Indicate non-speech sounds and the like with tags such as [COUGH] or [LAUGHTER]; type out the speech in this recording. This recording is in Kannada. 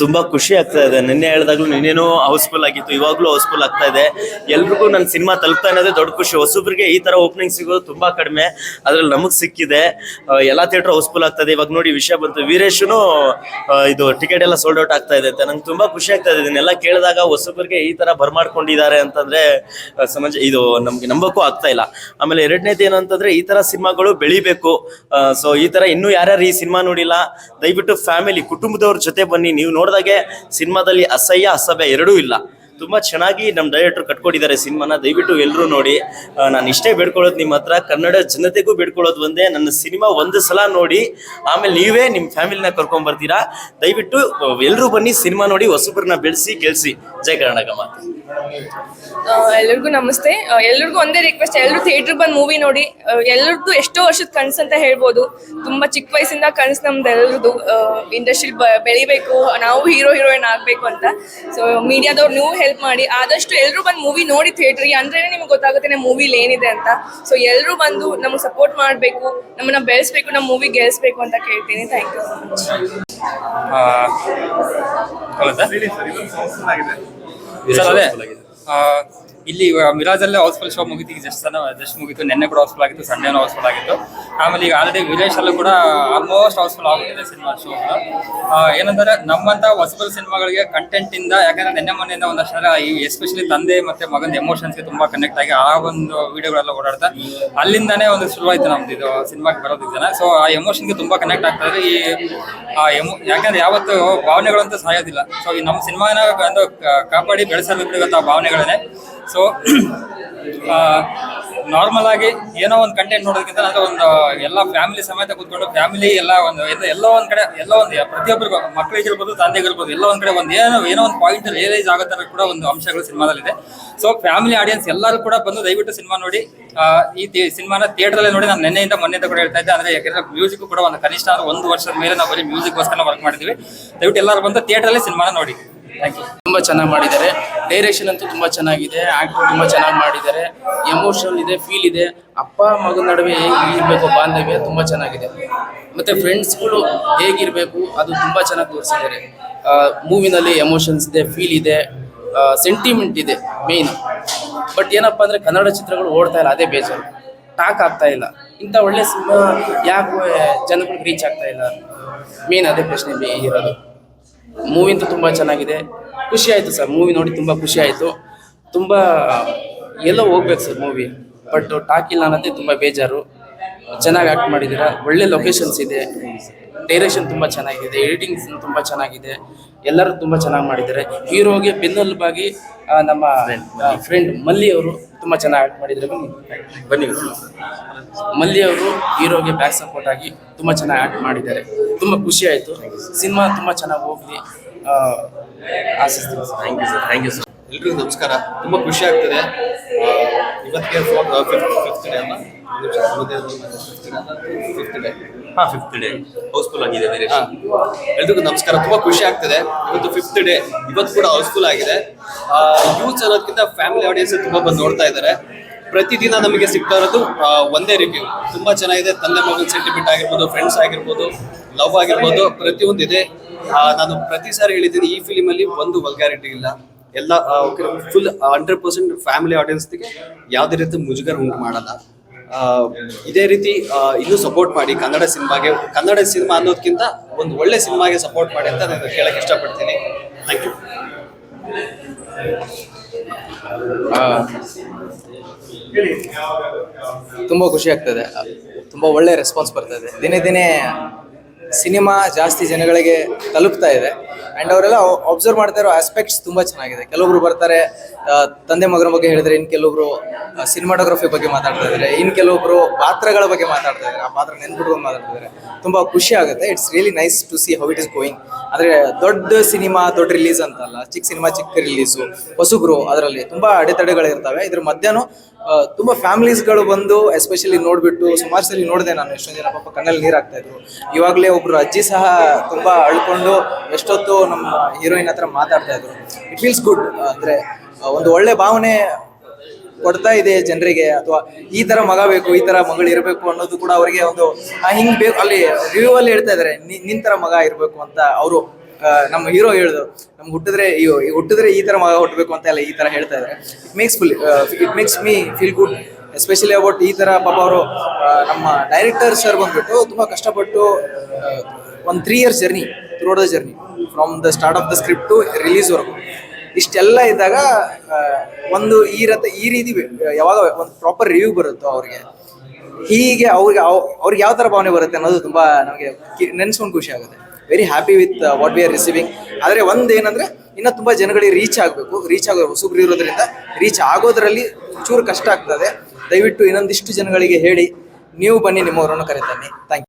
ತುಂಬಾ ಖುಷಿ ಆಗ್ತಾ ಇದೆ. ನಿನ್ನೆ ಹೇಳಿದಾಗ್ಲೂ ನಿನ್ನೇನೋ ಹೌಸ್ಫುಲ್ ಆಗಿತ್ತು, ಇವಾಗ್ಲೂ ಹೌಸ್ಫುಲ್ ಆಗ್ತಾ ಇದೆ. ಎಲ್ರಿಗೂ ನನ್ನ ಸಿನಿಮಾ ತಲುಪ್ತಾ ಇರೋದೇ ದೊಡ್ಡ ಖುಷಿ. ಹೊಸಬ್ರಿಗೆ ಈ ತರ ಓಪನಿಂಗ್ ಸಿಗೋದು ತುಂಬಾ ಕಡಿಮೆ. ಅದ್ರಲ್ಲಿ ನಮಗ್ ಸಿಕ್ಕಿದೆ. ಎಲ್ಲಾ ಥಿಯೇಟರ್ ಹೌಸ್ಫುಲ್ ಆಗ್ತಾ ಇದೆ ಇವಾಗ ನೋಡಿ ವಿಷಯ ಬಂತು. ವೀರೇಶನು ಇದು ಟಿಕೆಟ್ ಎಲ್ಲ ಸೋಲ್ಡ್ ಔಟ್ ಆಗ್ತಾ ಇದೆ ಅಂತ. ನಂಗೆ ತುಂಬಾ ಖುಷಿ ಆಗ್ತಾ ಇದೆ. ಇದನ್ನೆಲ್ಲ ಕೇಳಿದಾಗ ಹೊಸಬ್ರಿಗೆ ಈ ತರ ಬರ್ಮಾಡ್ಕೊಂಡಿದ್ದಾರೆ ಅಂತಂದ್ರೆ ಸಮಾಜ, ಇದು ನಮ್ಗೆ ನಂಬಕ್ಕೂ ಆಗ್ತಾ ಇಲ್ಲ. ಆಮೇಲೆ ಎರಡನೇದು ಏನು ಅಂತಂದ್ರೆ, ಈ ತರ ಸಿನಿಮಾಗಳು ಬೆಳಿಬೇಕು. ಸೊ ಈ ತರ ಇನ್ನೂ ಯಾರ್ಯಾರು ಈ ಸಿನಿಮಾ ನೋಡಿಲ್ಲ, ದಯವಿಟ್ಟು ಫ್ಯಾಮಿಲಿ ಕುಟುಂಬದವ್ರ ಜೊತೆ ಬನ್ನಿ. ನೀವು ನೋಡಿದಾಗೆ ಸಿನಿಮಾದಲ್ಲಿ ಅಸಹ್ಯ ಅಸಭ್ಯ ಎರಡೂ ಇಲ್ಲ. ತುಂಬಾ ಚೆನ್ನಾಗಿ ನಮ್ಮ ಡೈರೆಕ್ಟರ್ ಕಟ್ಕೊಟ್ಟಿದ್ದಾರೆ ಸಿನಿಮಾನ. ದಯವಿಟ್ಟು ಎಲ್ಲರೂ ನೋಡಿ. ನಾನು ಇಷ್ಟೇ ಬೇಡ್ಕೊಳ್ಳೋದು ನಿಮ್ಮ ಹತ್ರ. ಕನ್ನಡ ಜನತೆಗೂ ಬೇಡ್ಕೊಳ್ಳೋದು ಒಂದೇ. ನನ್ನ ಸಿನಿಮಾ ಒಂದು ಸಲ ನೋಡಿ. ಆಮೇಲೆ ನೀವೇ ನಿಮ್ಮ ಫ್ಯಾಮಿಲಿನ ಕರ್ಕೊಂಡ್ ಬರ್ತೀರಾ? ದಯವಿಟ್ಟು ಎಲ್ಲರೂ ಬನ್ನಿ ಸಿನಿಮಾ ನೋಡಿ ಹೊಸಬ್ರನ್ನ ಬೆಳೆಸಿ ಗೆಲ್ಸಿ ಜೈ ಕರ್ನಾಟಕ ಮಾತು. ಎಲ್ರಿಗೂ ನಮಸ್ತೆ. ಎಲ್ರಿಗೂ ಒಂದೇ ರಿಕ್ವೆಸ್ಟ್ ಎಲ್ಲರೂ ಥಿಯೇಟರ್ ಬಂದು ಮೂವಿ ನೋಡಿ. ಎಲ್ಲರದ್ದು ಎಷ್ಟೋ ವರ್ಷದ ಕನಸು ಅಂತ ಹೇಳ್ಬೋದು. ತುಂಬಾ ಚಿಕ್ಕ ವಯಸ್ಸಿಂದ ಕನಸು ನಮ್ದು ಎಲ್ರದ್ದು. ಇಂಡಸ್ಟ್ರಿ ಬೆಳಿಬೇಕು. ನಾವು ಹೀರೋ ಹೀರೋಯಿನ್ ಆಗಬೇಕು ಅಂತ. ಸೊ ಮೀಡಿಯಾದವ್ರು ನೀವು ಮಾಡಿ. ಆದಷ್ಟು ಎಲ್ಲರೂ ಬಂದು ಮೂವಿ ನೋಡಿ ಥಿಯೇಟ್ರಿಗೆ ಅಂದ್ರೆ ನಿಮ್ಗೆ ಗೊತ್ತಾಗುತ್ತೆ ನಮ್ಮ ಮೂವಿಲಿ ಏನಿದೆ ಅಂತ. ಸೊ ಎಲ್ಲರೂ ಬಂದು ನಮಗೆ ಸಪೋರ್ಟ್ ಮಾಡಬೇಕು ನಮ್ಮನ್ನ ಬೆಳೆಸ್ಬೇಕು ನಮ್ಮ ಮೂವಿ ಗೆಲ್ಸ್ಬೇಕು ಅಂತ ಕೇಳ್ತೀನಿ. ಥ್ಯಾಂಕ್ ಯು ಸೊ ಮಚ್ ಇಲ್ಲಿ ಮಿರಾಜಲ್ಲೇ ಹೌಸ್ಫುಲ್ ಶೋ ಮುಗಿತು. ಈಗ ಜಸ್ಟ್ ಜಸ್ಟ್ ಮುಗಿತು. ನಿನ್ನೆ ಕೂಡ ಹೌಸ್ಫುಲ್ ಆಗಿತ್ತು. ಸಂಡೇನೂ ಹೌಸ್ಫುಲ್ ಆಗಿತ್ತು. ಆಮೇಲೆ ಈಗ ಆಲ್ರೆಡಿ ವಿಲೇಜ್ ಅಲ್ಲೂ ಕೂಡ ಆಲ್ಮೋಸ್ಟ್ ಹೌಸ್ಫುಲ್ ಆಗುತ್ತಿದೆ ಸಿನಿಮಾ ಶೋ ಏನಂದ್ರೆ ನಮ್ಮಂತ ಹೊಸಬಲ್ ಸಿನಿಮಾಗಳಿಗೆ ಕಂಟೆಂಟ್ ಇಂದ, ಯಾಕಂದ್ರೆ ನಿನ್ನೆ ಮೊನ್ನೆಯಿಂದ ಒಂದಷ್ಟು ಈ ಎಸ್ಪೆಷಲಿ ತಂದೆ ಮತ್ತೆ ಮಗನ ಎಮೋಷನ್ಸ್ಗೆ ತುಂಬಾ ಕನೆಕ್ಟ್ ಆಗಿ ಆ ಒಂದು ವಿಡಿಯೋಗಳೆಲ್ಲ ಓಡಾಡ್ತಾ, ಅಲ್ಲಿಂದಾನೇ ಒಂದು ಶುರುವಾಯ್ತು ನಮ್ದು ಇದು ಸಿನಿಮಾಗೆ ಜನ. ಸೊ ಆ ಎಮೋಷನ್ಗೆ ತುಂಬಾ ಕನೆಕ್ಟ್ ಆಗ್ತಾ ಇದೆ. ಈ, ಆ ಎಮೋ ಯಾಕಂದ್ರೆ ಯಾವತ್ತು ಭಾವನೆಗಳಂತೂ ಸಾಯೋದಿಲ್ಲ. ಸೊ ಈ ನಮ್ಮ ಸಿನಿಮಾನ ಒಂದು ಕಾಪಾಡಿ ಬೆಳೆಸಲು ಬಿಡುವಂಥ ಭಾವನೆಗಳೇ ಸೊ [CLEARS THROAT] ನಾರ್ಮಲ್ ಆಗಿ ಏನೋ ಒಂದು ಕಂಟೆಂಟ್ ನೋಡೋದಕ್ಕಿಂತ ಅಂದ್ರೆ ಒಂದು, ಎಲ್ಲ ಫ್ಯಾಮಿಲಿ ಸಮೇತ ಕೂತ್ಕೊಂಡು ಫ್ಯಾಮಿಲಿ ಎಲ್ಲ ಒಂದು ಎಲ್ಲ ಒಂದ್ ಕಡೆ, ಎಲ್ಲೋ ಒಂದು, ಪ್ರತಿಯೊಬ್ಬರಿಗೂ ಮಕ್ಕಳಿಗಿರ್ಬೋದು ತಂದೆಗಿರ್ಬೋದು ಎಲ್ಲ ಒಂದ್ ಕಡೆ ಒಂದು ಏನೋ ಏನೋ ಒಂದು ಪಾಯಿಂಟ್ ರಿಯಲೈಸ್ ಆಗೋ ತರ ಕೂಡ ಒಂದು ಅಂಶಗಳು ಸಿನಿಮಾದಲ್ಲಿದೆ. ಸೊ ಫ್ಯಾಮಿಲಿ ಆಡಿಯನ್ಸ್ ಎಲ್ಲರೂ ಕೂಡ ಬಂದು ದಯವಿಟ್ಟು ಸಿನಿಮಾ ನೋಡಿ ಈ ಸಿನಿಮಾನ ಥಿಯೇಟರ್ ನೋಡಿ, ನಾನು ನಿನ್ನೆಯಿಂದ ಮೊನ್ನೆಯಿಂದ ಕೂಡ ಹೇಳ್ತಾ ಇದ್ದೆ. ಅಂದ್ರೆ ಯಾಕಂದ್ರೆ ಮ್ಯೂಸಿಕ್ ಕೂಡ ಒಂದು ಕನಿಷ್ಠ ಅಂದ್ರೆ ಒಂದು ವರ್ಷದ ಮೇಲೆ ನಾವು ಬರೀ ಮ್ಯೂಸಿಕ್ಗೋಸ್ಕರ ವರ್ಕ್ ಮಾಡಿದ್ವಿ. ದಯವಿಟ್ಟು ಎಲ್ಲರೂ ಬಂದು ಥಿಯೇಟರ್ ಅಲ್ಲಿ ಸಿನಿಮಾನ ನೋಡಿ. ಥ್ಯಾಂಕ್ ಯು ತುಂಬಾ ಚೆನ್ನಾಗಿ ಮಾಡಿದ್ದಾರೆ. ಡೈರೆಕ್ಷನ್ ಅಂತೂ ತುಂಬ ಚೆನ್ನಾಗಿದೆ ಆಕ್ಟಿಂಗ್ ತುಂಬ ಚೆನ್ನಾಗಿ ಮಾಡಿದ್ದಾರೆ. ಎಮೋಷನಲ್ ಇದೆ ಫೀಲ್ ಇದೆ. ಅಪ್ಪ, ಮಗನ ನಡುವೆ ಹೇಗೆ ಇರಬೇಕು ಬಾಂಧವ್ಯ ತುಂಬ ಚೆನ್ನಾಗಿದೆ. ಮತ್ತು ಫ್ರೆಂಡ್ಸ್ಗಳು ಹೇಗಿರಬೇಕು ಅದು ತುಂಬ ಚೆನ್ನಾಗಿ ತೋರಿಸಿದ್ದಾರೆ. ಮೂವಿನಲ್ಲಿ ಎಮೋಷನ್ಸ್ ಇದೆ ಫೀಲ್ ಇದೆ ಸೆಂಟಿಮೆಂಟ್ ಇದೆ ಮೇಯ್ನ್ ಬಟ್ ಏನಪ್ಪ ಅಂದರೆ ಕನ್ನಡ ಚಿತ್ರಗಳು ಓಡ್ತಾ ಇಲ್ಲ, ಅದೇ ಬೇಜಾರು. ಟಾಕ್ ಆಗ್ತಾ ಇಲ್ಲ. ಇಂಥ ಒಳ್ಳೆ ಸಿನಿಮಾ ಯಾಕೆ ಜನಗಳಿಗೆ ರೀಚ್ ಆಗ್ತಾ ಇಲ್ಲ. ಮೇನ್ ಅದೇ ಪ್ರಶ್ನೆ ಇರೋದು. ಮೂವಿ ಅಂತೂ ತುಂಬ ಚೆನ್ನಾಗಿದೆ. ಖುಷಿ ಆಯಿತು ಸರ್ ಮೂವಿ ನೋಡಿ ತುಂಬ ಖುಷಿ ಆಯಿತು. ತುಂಬ ಎಲ್ಲೋ ಹೋಗ್ಬೇಕು ಸರ್ ಮೂವಿ ಬಟ್ ಟಾಕ್ ಇಲ್ಲ ಅನ್ನೋದೇ ತುಂಬ ಬೇಜಾರು. ಚೆನ್ನಾಗಿ ಆ್ಯಕ್ಟ್ ಮಾಡಿದ್ದೀರಾ? ಒಳ್ಳೆ ಲೊಕೇಶನ್ಸ್ ಇದೆ. ಡೈರೆಕ್ಷನ್ ತುಂಬ ಚೆನ್ನಾಗಿದೆ. ಎಡಿಟಿಂಗ್ಸ್ ತುಂಬ ಚೆನ್ನಾಗಿದೆ. ಎಲ್ಲರೂ ತುಂಬ ಚೆನ್ನಾಗಿ ಮಾಡಿದ್ದಾರೆ. ಹೀರೋಗೆ ಬೆನ್ನೆಲುಬಾಗಿ ನಮ್ಮ ಫ್ರೆಂಡ್ ಮಲ್ಲಿ ಅವರು ತುಂಬ ಚೆನ್ನಾಗಿ ಆ್ಯಕ್ಟ್ ಮಾಡಿದ್ದಾರೆ. ಬನ್ನಿ. ಬನ್ನಿ. ಮಲ್ಲಿ ಅವರು ಹೀರೋಗೆ ಬ್ಯಾಕ್ ಸಪೋರ್ಟ್ ಆಗಿ ತುಂಬ ಚೆನ್ನಾಗಿ ಆ್ಯಕ್ಟ್ ಮಾಡಿದ್ದಾರೆ. ತುಂಬ ಖುಷಿ ಆಯಿತು. ಸಿನಿಮಾ ತುಂಬ ಚೆನ್ನಾಗಿ ಹೋಗಲಿ ಆಶಿಸ್ತೀನಿ thank you sir thank you sir ಎಲ್ರಿಗೂ ನಮಸ್ಕಾರ. ತುಂಬಾ ಖುಷಿ ಆಗ್ತದೆ. ಆ, ಇವತ್ತಿಗೆ ಫಿಫ್ತ್ ಡೇ ಅಲ್ಲ? ಹಾ ಫಿಫ್ತ್ ಡೇ ಹೌಸ್ಫುಲ್ ಆಗಿದೆ ಎಲ್ರಿಗೂ ನಮಸ್ಕಾರ. ತುಂಬಾ ಖುಷಿ ಆಗ್ತದೆ. ಇವತ್ತು ಫಿಫ್ತ್ ಡೇ ಇವತ್ತು ಕೂಡ ಹೌಸ್ಫುಲ್ ಆಗಿದೆ. ಯೂಸ್ ಅನ್ನೋದಕ್ಕಿಂತ ಫ್ಯಾಮಿಲಿ ಆಡಿಯನ್ಸ್ ತುಂಬಾ ಬಂದು ನೋಡ್ತಾ ಇದ್ದಾರೆ. ಪ್ರತಿದಿನ ನಮಗೆ ಸಿಗ್ತಾ ಇರೋದು ಒಂದೇ ರಿವ್ಯೂ ತುಂಬಾ ಚೆನ್ನಾಗಿದೆ. ತಂದೆ ಮಗನ ಸೆಂಟಿಮೆಂಟ್ ಆಗಿರ್ಬೋದು ಫ್ರೆಂಡ್ಸ್ ಆಗಿರ್ಬೋದು. ಲವ್ ಆಗಿರ್ಬೋದು ಪ್ರತಿಯೊಂದು ಇದೆ ನಾನು ಪ್ರತಿ ಸಾರಿ ಹೇಳಿದ್ದೀನಿ, ಈ ಫಿಲಿಮಲ್ಲಿ ಒಂದು ವಲ್ಗಾರಿಟಿ ಇಲ್ಲ. ಎಲ್ಲ ಫುಲ್ ಹಂಡ್ರೆಡ್ ಪರ್ಸೆಂಟ್ ಫ್ಯಾಮಿಲಿ ಆಡಿಯನ್ಸ್ಗೆ ಯಾವುದೇ ರೀತಿ ಮುಜುಗರ ಉಂಟು ಮಾಡಲ್ಲ. ಇದೇ ರೀತಿ ಇನ್ನು ಸಪೋರ್ಟ್ ಮಾಡಿ ಕನ್ನಡ ಸಿನಿಮಾಗೆ, ಕನ್ನಡ ಸಿನಿಮಾ ಅನ್ನೋದಕ್ಕಿಂತ ಒಂದು ಒಳ್ಳೆ ಸಿನಿಮಾಗೆ ಸಪೋರ್ಟ್ ಮಾಡಿ ಅಂತ ನಾನು ಕೇಳಕ್ಕೆ ಇಷ್ಟಪಡ್ತೀನಿ. ಥ್ಯಾಂಕ್ ಯು ತುಂಬ ಖುಷಿ ಆಗ್ತದೆ. ತುಂಬ ಒಳ್ಳೆ ರೆಸ್ಪಾನ್ಸ್ ಬರ್ತದೆ. ದಿನೇ ದಿನೇ ಸಿನಿಮಾ ಜಾಸ್ತಿ ಜನಗಳಿಗೆ ತಲುಪ್ತಾ ಇದೆ. ಆ್ಯಂಡ್ ಅವರೆಲ್ಲ ಅಬ್ಸರ್ವ್ ಮಾಡ್ತಾ ಇರೋ ಆಸ್ಪೆಕ್ಟ್ಸ್ ತುಂಬ ಚೆನ್ನಾಗಿದೆ. ಕೆಲವೊಬ್ರು ಬರ್ತಾರೆ ತಂದೆ ಮಗನ ಬಗ್ಗೆ ಹೇಳಿದ್ರೆ ಇನ್ನು ಕೆಲವೊಬ್ರು ಸಿನಿಮಾಟೋಗ್ರಫಿ ಬಗ್ಗೆ ಮಾತಾಡ್ತಾ ಇದ್ದಾರೆ. ಇನ್ನು ಕೆಲವೊಬ್ರು ಪಾತ್ರಗಳ ಬಗ್ಗೆ ಮಾತಾಡ್ತಾ ಇದ್ದಾರೆ. ಆ ಪಾತ್ರ ನೆನ್ಪಿಟ್ಕೊಂಡು ಮಾತಾಡ್ತಾ ಇದ್ದಾರೆ. ತುಂಬ ಖುಷಿ ಆಗುತ್ತೆ. It's really nice to see how it is going ಅಂದರೆ ದೊಡ್ಡ ಸಿನಿಮಾ, ದೊಡ್ಡ ರಿಲೀಸ್ ಅಂತಲ್ಲ, ಚಿಕ್ಕ ಸಿನಿಮಾ, ಚಿಕ್ಕ ರಿಲೀಸು ಹೊಸಬ್ರು ಅದರಲ್ಲಿ ತುಂಬಾ ಅಡೆತಡೆಗಳಿರ್ತವೆ. ಇದ್ರ ಮಧ್ಯಾಹ್ನ ತುಂಬಾ ಫ್ಯಾಮಿಲೀಸ್ಗಳು ಬಂದು ಎಸ್ಪೆಷಲಿ ನೋಡ್ಬಿಟ್ಟು, ಸುಮಾರು ಸಲ ನೋಡಿದೆ ನಾನು ಎಷ್ಟೊಂದು ಜನ ಪಾಪ ಕಣ್ಣಲ್ಲಿ ನೀರು ಆಗ್ತಾ ಇದ್ರು. ಇವಾಗಲೇ ಒಬ್ರು ಅಜ್ಜಿ ಸಹ ತುಂಬಾ ಅಳ್ಕೊಂಡು ಎಷ್ಟೊತ್ತು ನಮ್ಮ ಹೀರೋಯಿನ್ ಹತ್ರ ಮಾತಾಡ್ತಾ ಇದ್ರು. ಇಟ್ ಫೀಲ್ಸ್ ಗುಡ್ ಅಂದ್ರೆ ಒಂದು ಒಳ್ಳೆ ಭಾವನೆ ಕೊಡ್ತಾ ಇದೆ ಜನರಿಗೆ ಅಥವಾ ಈ ತರ ಮಗ ಬೇಕು, ಈ ತರ ಮಗಳು ಇರಬೇಕು ಅನ್ನೋದು ಕೂಡ ಅವರಿಗೆ ಒಂದು ಹಿಂಗ್ ಬೇಕು, ಅಲ್ಲಿ ರಿವ್ಯೂ ಅಲ್ಲಿ ಹೇಳ್ತಾ ಇದಾರೆ ನಿನ್ ತರ ಮಗ ಇರಬೇಕು ಅಂತ ಅವರು ನಮ್ಮ ಹೀರೋ ಹೇಳಿದ್ರು. ನಮ್ಗೆ ಹುಟ್ಟಿದ್ರೆ, ಅಯ್ಯೋ ಹುಟ್ಟಿದ್ರೆ ಈ ತರ ಮಗ ಹುಟ್ಟಬೇಕು ಅಂತ ಎಲ್ಲ ಈ ತರ ಹೇಳ್ತಾ ಇದಾರೆ. It makes full it makes me feel good especially about ಈ ತರ ಪಾಪ ಅವರು ನಮ್ಮ ಡೈರೆಕ್ಟರ್ ಸರ್ ಬಂದ್ಬಿಟ್ಟು ತುಂಬಾ ಕಷ್ಟಪಟ್ಟು ಒಂದು three years journey throughout the journey from the start of the script to ರಿಲೀಸ್ವರೆಗೂ ಇಷ್ಟೆಲ್ಲ ಇದ್ದಾಗ ಒಂದು ಈ ರಥ ಈ ರೀತಿ ಯಾವಾಗ ಒಂದು ಪ್ರಾಪರ್ ರಿವ್ಯೂ ಬರುತ್ತೋ ಅವ್ರಿಗೆ, ಹೀಗೆ ಅವ್ರಿಗೆ ಅವ್- ಅವ್ರಿಗೆ ಯಾವ ಥರ ಭಾವನೆ ಬರುತ್ತೆ ಅನ್ನೋದು ತುಂಬ ನಮಗೆ ನೆನೆಸ್ಕೊಂಡು ಖುಷಿ ಆಗುತ್ತೆ. Very happy with what we are receiving ಆದರೆ ಒಂದು ಏನಂದರೆ, ಇನ್ನೂ ತುಂಬ ಜನಗಳಿಗೆ ರೀಚ್ ಆಗಬೇಕು. ರೀಚ್ ಆಗೋ ಹೊಸಬ್ರು ಇರೋದ್ರಿಂದ ರೀಚ್ ಆಗೋದ್ರಲ್ಲಿ ಚೂರು ಕಷ್ಟ ಆಗ್ತದೆ. ದಯವಿಟ್ಟು ಇನ್ನೊಂದಿಷ್ಟು ಜನಗಳಿಗೆ ಹೇಳಿ, ನೀವು ಬನ್ನಿ ನಿಮ್ಮವರನ್ನು ಕರೆತಾನೆ. Thank you